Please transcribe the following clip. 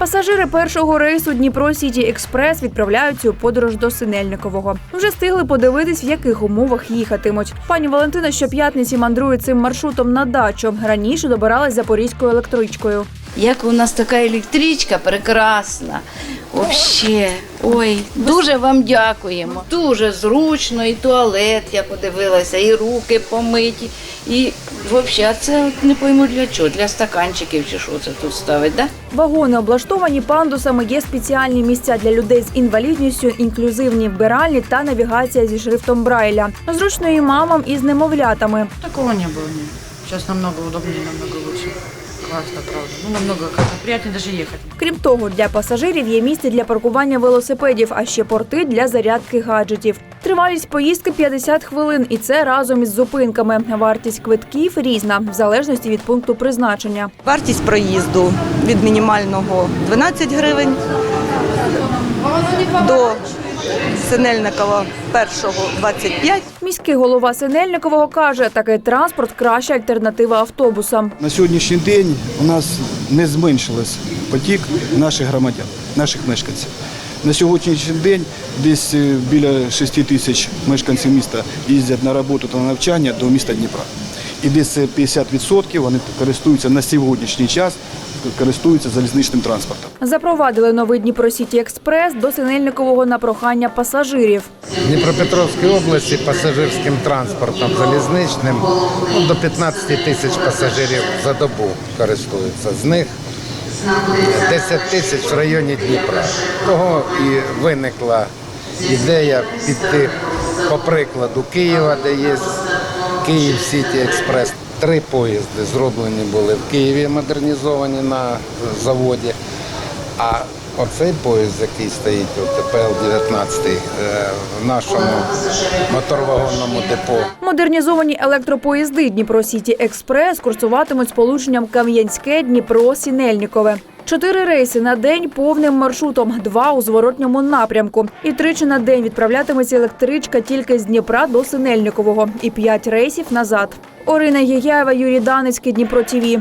Пасажири першого рейсу Дніпро Сіті Експрес відправляються у подорож до Синельникового. Вже встигли подивитись, в яких умовах їхатимуть. Пані Валентина щоп'ятниці мандрує цим маршрутом на дачу. Раніше добиралась запорізькою електричкою. Як у нас така електричка прекрасна. Вообще, ой, дуже вам дякуємо. Дуже зручно, і туалет я подивилася, і руки помиті. І взагалі, це от не пойму для чого, для стаканчиків чи що це тут ставить, да? Вагони облаштовані пандусами. Є спеціальні місця для людей з інвалідністю, інклюзивні вбиральні та навігація зі шрифтом Брайля. Зручно і мамам із немовлятами. Такого не было, нет. Сейчас намного удобнее, намного лучше. Классно, правда. Ну, намного приятнее даже ехать. Крім того, для пасажирів є місце для паркування велосипедів, а ще порти для зарядки гаджетів. Тривалість поїздки 50 хвилин, і це разом із зупинками. Вартість квитків різна в залежності від пункту призначення. Вартість проїзду від мінімального 12 гривень до Синельникова першого 25. Міський голова Синельникового каже, такий транспорт краща альтернатива автобусам. На сьогоднішній день у нас не зменшилось потік наших громадян, наших мешканців. На сьогоднішній день десь е, біля 6 тисяч мешканців міста їздять на роботу та на навчання до міста Дніпра. І десь е, 50% вони користуються на сьогоднішній час користуються залізничним транспортом. Запровадили новий Дніпро Сіті Експрес до Синельникового на прохання пасажирів. В Дніпропетровській області пасажирським транспортом залізничним ну, до 15 тисяч пасажирів за добу користуються. З них 10 тисяч в районі Дніпра. Того і виникла ідея піти по прикладу Києва, де є Київ Сіті Експрес. Три поїзди зроблені були в Києві, модернізовані на заводі. А оцей поїзд, який стоїть от ПЛ-19 е, в нашому моторвагонному депо. Модернізовані електропоїзди Дніпро Сіті Експрес курсуватимуть сполученням Кам'янське, Дніпро, Сінельникове. Чотири рейси на день повним маршрутом, два у зворотньому напрямку. І тричі на день відправлятиметься електричка тільки з Дніпра до Синельникового. І п'ять рейсів назад. Орина Єяєва, Юрій Даницький, Дніпро ТІВІ.